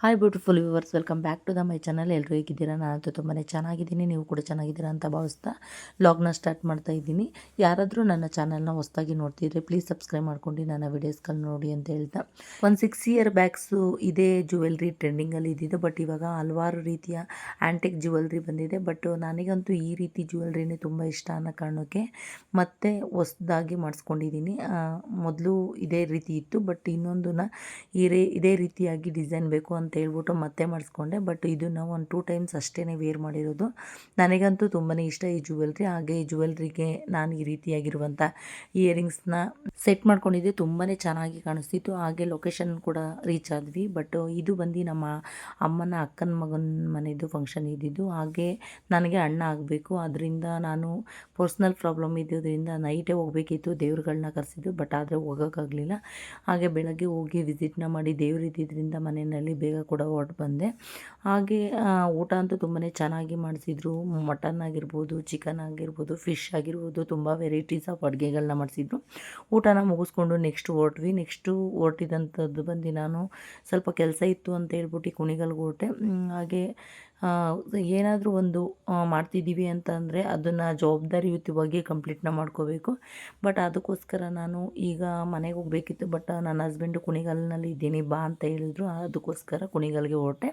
Hi beautiful viewers welcome back to the my channel ಎಲ್ಲರೂ ಹೇಗಿದ್ದೀರಾ? ನಾನಂತೂ ತುಂಬಾ ಚೆನ್ನಾಗಿದ್ದೀನಿ. ನೀವು ಕೂಡ ಚೆನ್ನಾಗಿದ್ದೀರಾ ಅಂತ ಭಾವಿಸ್ತಾ ಲಾಗ್ನ ಸ್ಟಾರ್ಟ್ ಮಾಡ್ತಾ ಇದ್ದೀನಿ. ಯಾರಾದರೂ ನನ್ನ ಚಾನಲ್ನ ಹೊಸದಾಗಿ ನೋಡ್ತಿದ್ರೆ ಪ್ಲೀಸ್ ಸಬ್ಸ್ಕ್ರೈಬ್ ಮಾಡ್ಕೊಂಡು ನನ್ನ ವಿಡಿಯೋಸ್ಗಳು ನೋಡಿ ಅಂತ ಹೇಳ್ತಾ. ಒಂದು ಸಿಕ್ಸ್ ಇಯರ್ ಬ್ಯಾಗ್ಸು ಇದೇ ಜ್ಯುವೆಲ್ರಿ ಟ್ರೆಂಡಿಂಗಲ್ಲಿ ಇದ್ದಿದ್ದು. ಬಟ್ ಇವಾಗ ಹಲವಾರು ರೀತಿಯ ಆ್ಯಂಟಿಕ್ ಜುವೆಲ್ರಿ ಬಂದಿದೆ. ಬಟ್ ನನಗಂತೂ ಈ ರೀತಿ ಜುವೆಲ್ರಿನೇ ತುಂಬ ಇಷ್ಟ ಅನ್ನೋ ಕಾರಣಕ್ಕೆ ಮತ್ತೆ ಹೊಸ್ದಾಗಿ ಮಾಡಿಸ್ಕೊಂಡಿದ್ದೀನಿ. ಮೊದಲು ಇದೇ ರೀತಿ ಇತ್ತು. ಬಟ್ ಇನ್ನೊಂದನ್ನ ರೇ ಇದೇ ರೀತಿಯಾಗಿ ಡಿಸೈನ್ ಬೇಕು ಅಂತ ಹೇಳ್ಬಿಟ್ಟು ಮತ್ತೆ ಮಾಡಿಸ್ಕೊಂಡೆ. ಬಟ್ ಇದನ್ನು ಒಂದು ಟೂ ಟೈಮ್ಸ್ ಅಷ್ಟೇ ವೇರ್ ಮಾಡಿರೋದು. ನನಗಂತೂ ತುಂಬಾ ಇಷ್ಟ ಈ ಜುವೆಲ್ರಿ ಹಾಗೆ ಈ ಜುವೆಲ್ರಿಗೆ ನಾನು ಈ ರೀತಿಯಾಗಿರುವಂಥ ಇಯರಿಂಗ್ಸ್ನ ಸೆಟ್ ಮಾಡ್ಕೊಂಡಿದ್ದೆ. ತುಂಬಾ ಚೆನ್ನಾಗಿ ಕಾಣಿಸ್ತಿತ್ತು. ಹಾಗೆ ಲೊಕೇಶನ್ ಕೂಡ ರೀಚ್ ಆದ್ವಿ. ಬಟ್ ಇದು ಬಂದು ನಮ್ಮ ಅಮ್ಮನ ಅಕ್ಕನ ಮಗನ ಮನೆಯದು ಫಂಕ್ಷನ್ ಇದ್ದಿದ್ದು. ಹಾಗೆ ನನಗೆ ಅಣ್ಣ ಆಗಬೇಕು. ಅದರಿಂದ ನಾನು ಪರ್ಸ್ನಲ್ ಪ್ರಾಬ್ಲಮ್ ಇದ್ದಿದ್ದರಿಂದ ನೈಟೇ ಹೋಗಬೇಕಿತ್ತು. ದೇವ್ರುಗಳನ್ನ ಕರೆಸಿದ್ದು. ಬಟ್ ಆದರೆ ಹೋಗೋಕ್ಕಾಗಲಿಲ್ಲ. ಹಾಗೆ ಬೆಳಗ್ಗೆ ಹೋಗಿ ವಿಸಿಟ್ನ ಮಾಡಿ ದೇವ್ರು ಇದ್ದಿದ್ದರಿಂದ ಮನೆಯಲ್ಲಿ ಬೇಗ ಕೂಡ ಹೊರಟು ಬಂದೆ. ಹಾಗೆ ಊಟ ಅಂತೂ ತುಂಬಾ ಚೆನ್ನಾಗಿ ಮಾಡಿಸಿದ್ರು. ಮಟನ್ ಆಗಿರ್ಬೋದು, ಚಿಕನ್ ಆಗಿರ್ಬೋದು ಫಿಶ್ ಆಗಿರ್ಬೋದು, ತುಂಬ ವೆರೈಟೀಸ್ ಆಫ್ ಅಡುಗೆಗಳನ್ನ ಮಾಡಿಸಿದ್ರು. ಊಟನ ಮುಗಿಸ್ಕೊಂಡು ನೆಕ್ಸ್ಟ್ ಹೊರಟ್ವಿ. ನೆಕ್ಸ್ಟು ಹೊರಟಿದಂಥದ್ದು ಬಂದು ನಾನು ಸ್ವಲ್ಪ ಕೆಲಸ ಇತ್ತು ಅಂತ ಹೇಳ್ಬಿಟ್ಟು ಕುಣಿಗಲ್ಗೆ ಹೊರಟೆ. ಹಾಗೆ ಏನಾದರೂ ಒಂದು ಮಾಡ್ತಿದ್ದೀವಿ ಮಾಡ್ತಿದ್ದೀವಿ ಅಂತಂದರೆ ಅದನ್ನು ಜವಾಬ್ದಾರಿಯುತವಾಗಿ ಕಂಪ್ಲೀಟ್ನ ಮಾಡ್ಕೋಬೇಕು. ಬಟ್ ಅದಕ್ಕೋಸ್ಕರ ನಾನು ಈಗ ಮನೆಗೆ ಹೋಗಬೇಕಿತ್ತು ಬಟ್ ನನ್ನ ಹಸ್ಬೆಂಡು ಕುಣಿಗಲ್ನಲ್ಲಿ ಇದ್ದೀನಿ, ಬಾ ಅಂತ ಹೇಳಿದ್ರು, ಅದಕ್ಕೋಸ್ಕರ ಕುಣಿಗಲ್ಗೆ ಹೊರಟೆ.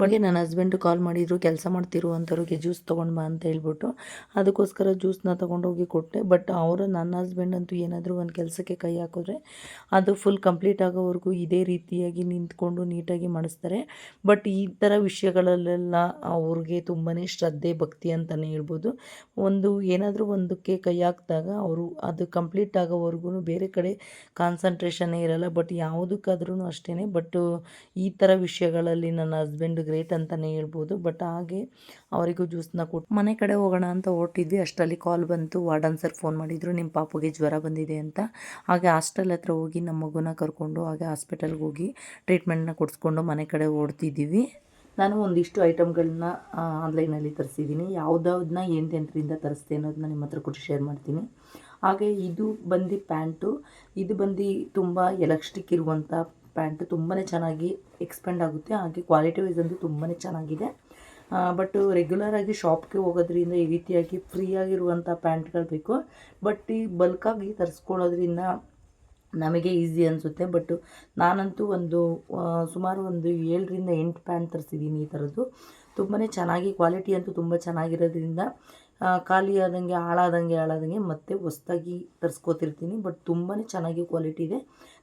ಬಟ್ ನನ್ನ ಹಸ್ಬೆಂಡು ಕಾಲ್ ಮಾಡಿದ್ರು, ಕೆಲಸ ಮಾಡ್ತಿರುವಂಥವ್ರಿಗೆ ಜ್ಯೂಸ್ ತೊಗೊಂಡು ಬಾ ಅಂತ ಹೇಳ್ಬಿಟ್ಟು, ಅದಕ್ಕೋಸ್ಕರ ಜ್ಯೂಸ್ನ ತೊಗೊಂಡೋಗಿ ಕೊಟ್ಟೆ. ಬಟ್ ಅವರು ನನ್ನ ಹಸ್ಬೆಂಡ್ ಅಂತೂ ಏನಾದರೂ ಒಂದು ಕೆಲಸಕ್ಕೆ ಕೈ ಹಾಕಿದ್ರೆ, ಅದು ಫುಲ್ ಕಂಪ್ಲೀಟ್ ಆಗೋವರೆಗೂ ಇದೇ ರೀತಿಯಾಗಿ ನಿಂತ್ಕೊಂಡು ನೀಟಾಗಿ ಮಾಡಿಸ್ತಾರೆ. ಬಟ್ ಈ ಥರ ವಿಷಯಗಳಲ್ಲೆಲ್ಲ ಅವ್ರಿಗೆ ತುಂಬಾ ಶ್ರದ್ಧೆ, ಭಕ್ತಿ ಅಂತಲೇ ಹೇಳ್ಬೋದು. ಒಂದು ಏನಾದರೂ ಒಂದಕ್ಕೆ ಕೈ ಹಾಕಿದಾಗ ಅವರು ಅದು ಕಂಪ್ಲೀಟ್ ಆಗೋವರೆಗೂ ಬೇರೆ ಕಡೆ ಕಾನ್ಸಂಟ್ರೇಷನ್ನೇ ಇರಲ್ಲ. ಬಟ್ ಯಾವುದಕ್ಕಾದ್ರೂ ಅಷ್ಟೇ ಬಟ್ ಈ ಥರ ವಿಷಯಗಳಲ್ಲಿ ನನ್ನ ಹಸ್ಬೆಂಡ್ ಗ್ರೇಟ್ ಅಂತಲೇ ಹೇಳ್ಬೋದು. ಬಟ್ ಹಾಗೆ ಅವರಿಗೂ ಜ್ಯೂಸ್ನ ಕೊಟ್ಟು ಮನೆ ಕಡೆ ಹೋಗೋಣ ಅಂತ ಹೊರಟಿದ್ವಿ. ಅಷ್ಟರಲ್ಲಿ ಕಾಲ್ ಬಂತು. ವಾರ್ಡನ್ ಸರ್ ಫೋನ್ ಮಾಡಿದರು. ನಿಮ್ಮ ಪಾಪುಗೆ ಜ್ವರ ಬಂದಿದೆ ಅಂತ. ಹಾಗೆ ಹಾಸ್ಟೆಲ್ ಹತ್ರ ಹೋಗಿ ನಮ್ಮ ಮಗುನ ಕರ್ಕೊಂಡು ಹಾಗೆ ಹಾಸ್ಪಿಟಲ್ಗೆ ಹೋಗಿ ಟ್ರೀಟ್ಮೆಂಟ್ನ ಕೊಡಿಸ್ಕೊಂಡು ಮನೆ ಕಡೆ ಓಡ್ತಿದ್ದೀವಿ ನಾನು ಒಂದಿಷ್ಟು ಐಟಮ್ಗಳನ್ನ ಆನ್ಲೈನಲ್ಲಿ ತರಿಸಿದ್ದೀನಿ. ಯಾವುದಾವ್ದನ್ನ ಎಂತೆಂಟರಿಂದ ತರಿಸ್ದೆ ಅನ್ನೋದನ್ನ ನಿಮ್ಮ ಹತ್ರ ಕೂಡ ಶೇರ್ ಮಾಡ್ತೀನಿ. ಹಾಗೆ ಇದು ಬಂದು ಪ್ಯಾಂಟು. ಇದು ಬಂದು ತುಂಬ ಎಲಾಸ್ಟಿಕ್ ಇರುವಂಥ ಪ್ಯಾಂಟ್. ತುಂಬಾ ಚೆನ್ನಾಗಿ ಎಕ್ಸ್ಪೆಂಡ್ ಆಗುತ್ತೆ. ಹಾಗೆ ಕ್ವಾಲಿಟಿ ವೈಸ್ ಅಂತೂ ತುಂಬಾ ಚೆನ್ನಾಗಿದೆ. ಬಟ್ ರೆಗ್ಯುಲರಾಗಿ ಶಾಪ್ಗೆ ಹೋಗೋದ್ರಿಂದ ಈ ರೀತಿಯಾಗಿ ಫ್ರೀಯಾಗಿರುವಂಥ ಪ್ಯಾಂಟ್ಗಳು ಬೇಕು. ಬಟ್ ಈ ಬಲ್ಕಾಗಿ ತರಿಸ್ಕೊಳ್ಳೋದ್ರಿಂದ ನಮಗೆ ಈಸಿ ಅನಿಸುತ್ತೆ. ಬಟ್ ನಾನಂತೂ ಒಂದು ಸುಮಾರು ಒಂದು ಏಳರಿಂದ ಎಂಟು ಪ್ಯಾಂಟ್ ತರಿಸಿದ್ದೀನಿ ಈ ಥರದ್ದು. ತುಂಬಾ ಚೆನ್ನಾಗಿ, ಕ್ವಾಲಿಟಿ ಅಂತೂ ತುಂಬ ಚೆನ್ನಾಗಿರೋದ್ರಿಂದ ಖಾಲಿ ಆದಂಗೆ ಹಾಳಾದಂಗೆ ಹಾಳಾದಂಗೆ ಮತ್ತೆ ಹೊಸ್ದಾಗಿ ತರಿಸ್ಕೋತಿರ್ತೀನಿ. ಬಟ್ ತುಂಬಾ ಚೆನ್ನಾಗಿ ಕ್ವಾಲಿಟಿ ಇದೆ.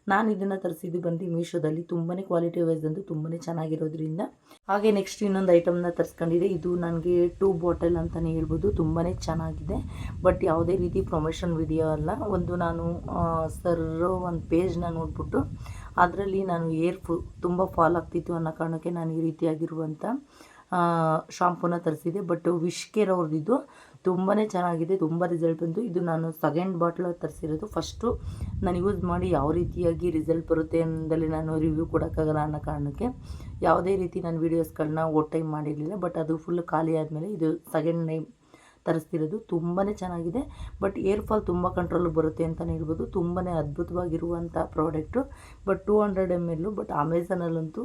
ನಾನು ಇದನ್ನು ತರಿಸಿದ್ದು ಬಂದು ಮೀಶೋದಲ್ಲಿ ತುಂಬಾ ಕ್ವಾಲಿಟಿ ವೈಸ್ ಅಂತೂ ತುಂಬಾ ಚೆನ್ನಾಗಿರೋದ್ರಿಂದ. ಹಾಗೆ ನೆಕ್ಸ್ಟ್ ಇನ್ನೊಂದು ಐಟಮ್ನ ತರಿಸ್ಕೊಂಡಿದೆ. ಇದು ನನಗೆ ಟೂ ಬಾಟಲ್ ಅಂತಲೇ ಹೇಳ್ಬೋದು. ತುಂಬಾ ಚೆನ್ನಾಗಿದೆ. ಬಟ್ ಯಾವುದೇ ರೀತಿ ಪ್ರೊಮೋಷನ್ ವಿಡಿಯೋ ಅಲ್ಲ. ಒಂದು ನಾನು ಸರ್ ಒಂದು ಪೇಜ್ನ ನೋಡಿಬಿಟ್ಟು ಅದರಲ್ಲಿ ನಾನು ಏರ್ ಫು ತುಂಬ ಫಾಲ್ ಆಗ್ತಿತ್ತು ಅನ್ನೋ ಕಾರಣಕ್ಕೆ ನಾನು ಈ ರೀತಿಯಾಗಿರುವಂಥ ಶಾಂಪೂನ ತರಿಸಿದೆ ಬಟ್ ವಿಶ್ ಕೇರ್ ಅವ್ರದ್ದು ತುಂಬಾ ಚೆನ್ನಾಗಿದೆ, ತುಂಬ ರಿಸಲ್ಟ್ ಬಂತು. ಇದು ನಾನು ಸೆಕೆಂಡ್ ಬಾಟ್ಲ್ ತರಿಸಿರೋದು. ಫಸ್ಟು ನಾನು ಯೂಸ್ ಮಾಡಿ ಯಾವ ರೀತಿಯಾಗಿ ರಿಸಲ್ಟ್ ಬರುತ್ತೆ ಅನ್ನೋದಲ್ಲಿ ನಾನು ರಿವ್ಯೂ ಕೊಡೋಕ್ಕಾಗಲ್ಲ ಅನ್ನೋ ಕಾರಣಕ್ಕೆ ಯಾವುದೇ ರೀತಿ ನಾನು ವೀಡಿಯೋಸ್ಗಳನ್ನ ಓಟ್ ಟೈಮ್ ಮಾಡಿರಲಿಲ್ಲ. ಬಟ್ ಅದು ಫುಲ್ ಖಾಲಿ ಆದಮೇಲೆ ಇದು ಸೆಕೆಂಡ್ ಟೈಮ್ ತರಿಸ್ತಿರೋದು. ತುಂಬಾ ಚೆನ್ನಾಗಿದೆ. ಬಟ್ ಏರ್ ಫಾಲ್ ತುಂಬ ಕಂಟ್ರೋಲ್ ಬರುತ್ತೆ ಅಂತಲೇ ಹೇಳ್ಬೋದು. ತುಂಬಾ ಅದ್ಭುತವಾಗಿರುವಂಥ product but two hundred M L but ಅಮೆಝಾನಲ್ಲಂತೂ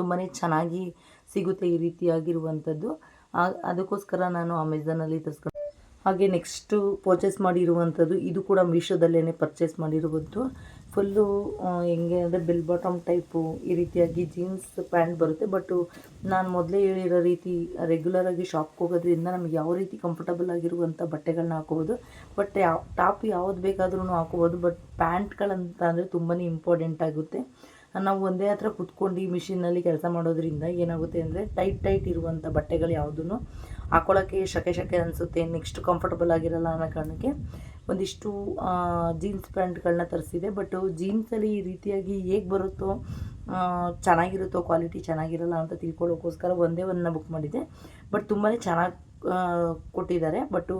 ತುಂಬಾ ಚೆನ್ನಾಗಿ ಸಿಗುತ್ತೆ ಈ ರೀತಿಯಾಗಿರುವಂಥದ್ದು. ಅದಕ್ಕೋಸ್ಕರ ನಾನು ಅಮೆಝಾನಲ್ಲಿ ತರಿಸ್ಕೊಂಡು ಹಾಗೆ ನೆಕ್ಸ್ಟು ಪರ್ಚೇಸ್ ಮಾಡಿರುವಂಥದ್ದು, ಇದು ಕೂಡ ಮೀಶೋದಲ್ಲೇ ಪರ್ಚೇಸ್ ಮಾಡಿರುವಂಥದ್ದು. ಫುಲ್ಲು ಹೆಂಗೆ ಅಂದರೆ ಬಿಲ್ ಬಾಟಮ್ ಟೈಪು ಈ ರೀತಿಯಾಗಿ ಜೀನ್ಸ್ ಪ್ಯಾಂಟ್ ಬರುತ್ತೆ. ಬಟ್ಟು ನಾನು ಮೊದಲೇ ಹೇಳಿರೋ ರೀತಿ ರೆಗ್ಯುಲರಾಗಿ ಶಾಪ್ಗೆ ಹೋಗೋದ್ರಿಂದ ನಮಗೆ ಯಾವ ರೀತಿ ಕಂಫರ್ಟಬಲ್ ಆಗಿರುವಂಥ ಬಟ್ಟೆಗಳನ್ನ ಹಾಕೋಬೋದು. ಬಟ್ ಯಾವ ಟಾಪ್ ಯಾವ್ದು ಬೇಕಾದ್ರೂ ಹಾಕೋಬೋದು. ಬಟ್ ಪ್ಯಾಂಟ್ಗಳಂತ ಅಂದರೆ ತುಂಬಾ ಇಂಪಾರ್ಟೆಂಟ್ ಆಗುತ್ತೆ. ನಾವು ಒಂದೇ ಹತ್ರ ಕುತ್ಕೊಂಡು ಈ ಮಿಷಿನ್ನಲ್ಲಿ ಕೆಲಸ ಮಾಡೋದ್ರಿಂದ ಏನಾಗುತ್ತೆ ಅಂದರೆ ಟೈಟ್ ಟೈಟ್ ಇರುವಂಥ ಬಟ್ಟೆಗಳು ಯಾವುದೂ ಹಾಕೊಳ್ಳೋಕ್ಕೆ ಶಕೆ ಶಕೆ ಅನಿಸುತ್ತೆ. ನೆಕ್ಸ್ಟ್ ಕಂಫರ್ಟಬಲ್ ಆಗಿರಲ್ಲ ಅನ್ನೋ ಕಾರಣಕ್ಕೆ ಒಂದಿಷ್ಟು ಜೀನ್ಸ್ ಪ್ಯಾಂಟ್ಗಳನ್ನ ತರಿಸಿದೆ. ಬಟ್ ಜೀನ್ಸಲ್ಲಿ ಈ ರೀತಿಯಾಗಿ ಹೇಗೆ ಬರುತ್ತೋ ಚೆನ್ನಾಗಿರುತ್ತೋ ಕ್ವಾಲಿಟಿ ಚೆನ್ನಾಗಿರಲ್ಲ ಅಂತ ತಿಳ್ಕೊಳ್ಳೋಕ್ಕೋಸ್ಕರ ಒಂದೇ ಒಂದನ್ನ ಬುಕ್ ಮಾಡಿದ್ದೆ ಬಟ್ ತುಂಬಾ ಚೆನ್ನಾಗಿ ಕೊಟ್ಟಿದ್ದಾರೆ. ಬಟ್ಟು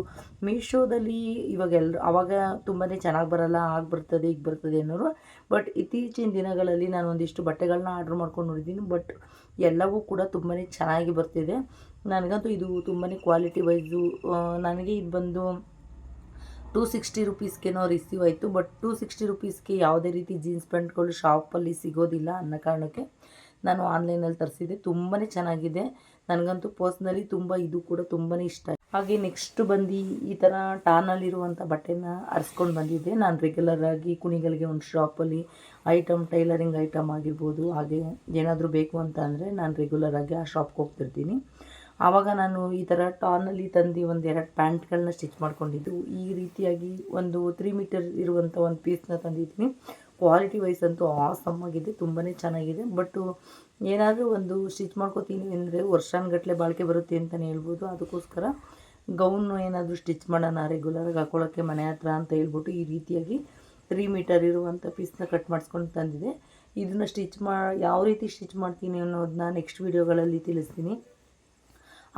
ಮೀಶೋದಲ್ಲಿ ಇವಾಗ ಎಲ್ಲರೂ ಆವಾಗ ತುಂಬಾ ಚೆನ್ನಾಗಿ ಬರಲ್ಲ ಆಗಿ ಬರ್ತದೆ ಈಗ ಬರ್ತದೆ ಅನ್ನೋರು. ಬಟ್ ಇತ್ತೀಚಿನ ದಿನಗಳಲ್ಲಿ ನಾನು ಒಂದಿಷ್ಟು ಬಟ್ಟೆಗಳನ್ನ ಆರ್ಡ್ರ್ ಮಾಡ್ಕೊಂಡು ನೋಡಿದ್ದೀನಿ. ಬಟ್ ಎಲ್ಲವೂ ಕೂಡ ತುಂಬಾ ಚೆನ್ನಾಗಿ ಬರ್ತಿದೆ. ನನಗಂತೂ ಇದು ತುಂಬಾ ಕ್ವಾಲಿಟಿ ವೈಸು ನನಗೆ ಇದು ಬಂದು ಟೂ ಸಿಕ್ಸ್ಟಿ ರುಪೀಸ್ಗೇನೋ ರಿಸೀವ್ ಆಯಿತು. ಬಟ್ ಟೂ ಸಿಕ್ಸ್ಟಿ ರುಪೀಸ್ಗೆ ಯಾವುದೇ ರೀತಿ ಜೀನ್ಸ್ ಪ್ಯಾಂಟ್ಗಳು ಶಾಪಲ್ಲಿ ಸಿಗೋದಿಲ್ಲ ಅನ್ನೋ ಕಾರಣಕ್ಕೆ ನಾನು ಆನ್ಲೈನಲ್ಲಿ ತರಿಸಿದ್ದೆ. ತುಂಬಾ ಚೆನ್ನಾಗಿದೆ. ನನಗಂತೂ ಪರ್ಸ್ನಲಿ ತುಂಬ ಇದು ಕೂಡ ತುಂಬಾ ಇಷ್ಟ ಹಾಗೆ ನೆಕ್ಸ್ಟ್ ಬಂದು ಈ ಥರ ಟಾನಲ್ಲಿರುವಂಥ ಬಟ್ಟೆನ ಅರ್ಸ್ಕೊಂಡು ಬಂದಿದ್ದೆ. ನಾನು ರೆಗ್ಯುಲರ್ ಆಗಿ ಕುಣಿಗಳಿಗೆ ಒಂದು ಶಾಪಲ್ಲಿ ಐಟಮ್ ಟೈಲರಿಂಗ್ ಐಟಮ್ ಆಗಿರ್ಬೋದು, ಹಾಗೆ ಏನಾದರೂ ಬೇಕು ಅಂತ ಅಂದರೆ ನಾನು ರೆಗ್ಯುಲರ್ ಆಗಿ ಆ ಶಾಪ್ಗೆ ಹೋಗ್ತಿರ್ತೀನಿ. ಆವಾಗ ನಾನು ಈ ಥರ ಟಾನಲ್ಲಿ ತಂದು ಒಂದು ಎರಡು ಪ್ಯಾಂಟ್ಗಳನ್ನ ಸ್ಟಿಚ್ ಮಾಡ್ಕೊಂಡಿದ್ದು, ಈ ರೀತಿಯಾಗಿ ಒಂದು ತ್ರೀ ಮೀಟರ್ ಇರುವಂಥ ಒಂದು ಪೀಸ್ನ ತಂದಿದ್ದೀನಿ. ಕ್ವಾಲಿಟಿ ವೈಸ್ ಅಂತೂ ಆಸಮ್ ಆಗಿದೆ ತುಂಬಾ ಚೆನ್ನಾಗಿದೆ. ಬಟ್ಟು ಏನಾದರೂ ಒಂದು ಸ್ಟಿಚ್ ಮಾಡ್ಕೋತೀನಿ ಅಂದರೆ ವರ್ಷಾನುಗಟ್ಟಲೆ ಬಾಳಿಕೆ ಬರುತ್ತೆ ಅಂತಲೇ ಹೇಳ್ಬೋದು. ಅದಕ್ಕೋಸ್ಕರ ಗೌನು ಏನಾದರೂ ಸ್ಟಿಚ್ ಮಾಡೋಣ ರೆಗ್ಯುಲರಾಗಿ ಹಾಕೊಳ್ಳೋಕ್ಕೆ ಮನೆ ಹತ್ರ ಅಂತ ಹೇಳ್ಬಿಟ್ಟು ಈ ರೀತಿಯಾಗಿ ತ್ರೀ ಮೀಟರ್ ಇರುವಂಥ ಪೀಸ್ನ ಕಟ್ ಮಾಡಿಸ್ಕೊಂಡು ತಂದಿದೆ. ಇದನ್ನು ಸ್ಟಿಚ್ ಮಾ, ಯಾವ ರೀತಿ ಸ್ಟಿಚ್ ಮಾಡ್ತೀನಿ ಅನ್ನೋದನ್ನ ನೆಕ್ಸ್ಟ್ ವೀಡಿಯೋಗಳಲ್ಲಿ ತಿಳಿಸ್ತೀನಿ.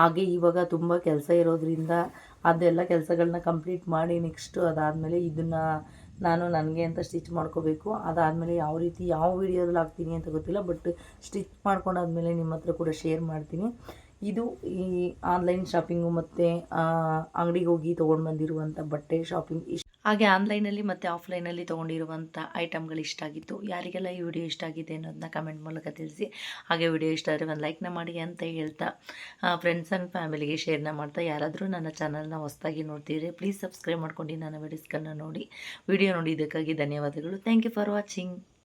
ಹಾಗೆ ಇವಾಗ ತುಂಬ ಕೆಲಸ ಇರೋದ್ರಿಂದ ಅದೆಲ್ಲ ಕೆಲಸಗಳನ್ನ ಕಂಪ್ಲೀಟ್ ಮಾಡಿ ನೆಕ್ಸ್ಟು ಅದಾದಮೇಲೆ ಇದನ್ನು ನಾನು ನನಗೆ ಅಂತ ಸ್ಟಿಚ್ ಮಾಡ್ಕೋಬೇಕು. ಅದಾದಮೇಲೆ ಯಾವ ರೀತಿ ಯಾವ ವೀಡಿಯೋದಲ್ಲಿ ಹಾಕ್ತೀನಿ ಅಂತ ಗೊತ್ತಿಲ್ಲ, ಬಟ್ ಸ್ಟಿಚ್ ಮಾಡ್ಕೊಂಡಾದ್ಮೇಲೆ ನಿಮ್ಮ ಹತ್ರ ಕೂಡ ಶೇರ್ ಮಾಡ್ತೀನಿ. ಇದು ಈ ಆನ್ಲೈನ್ ಶಾಪಿಂಗು ಮತ್ತು ಅಂಗಡಿಗೆ ಹೋಗಿ ತೊಗೊಂಡು ಬಂದಿರುವಂಥ ಬಟ್ಟೆ ಶಾಪಿಂಗ್ ಇಷ್ಟ ಹಾಗೆ ಆನ್ಲೈನಲ್ಲಿ ಮತ್ತು ಆಫ್ಲೈನಲ್ಲಿ ತೊಗೊಂಡಿರುವಂಥ ಐಟಮ್ಗಳು ಇಷ್ಟ ಆಗಿತ್ತು. ಯಾರಿಗೆಲ್ಲ ಈ ವಿಡಿಯೋ ಇಷ್ಟ ಆಗಿದೆ ಅನ್ನೋದನ್ನ ಕಮೆಂಟ್ ಮೂಲಕ ತಿಳಿಸಿ. ಹಾಗೆ ವಿಡಿಯೋ ಇಷ್ಟ ಆದರೆ ಒಂದು ಲೈಕ್ನ ಮಾಡಿ ಅಂತ ಹೇಳ್ತಾ ಫ್ರೆಂಡ್ಸ್ ಆ್ಯಂಡ್ ಫ್ಯಾಮಿಲಿಗೆ ಶೇರ್ನ ಮಾಡ್ತಾ ಯಾರಾದರೂ ನನ್ನ ಚಾನಲ್ನ ಹೊಸದಾಗಿ ನೋಡ್ತಿದ್ರೆ ಪ್ಲೀಸ್ ಸಬ್ಸ್ಕ್ರೈಬ್ ಮಾಡ್ಕೊಂಡು ನನ್ನ ವಿಡಿಯೋಸ್ಗಳನ್ನ ನೋಡಿ. ವಿಡಿಯೋ ನೋಡಿದ್ದಕ್ಕಾಗಿ ಧನ್ಯವಾದಗಳು. Thank you for watching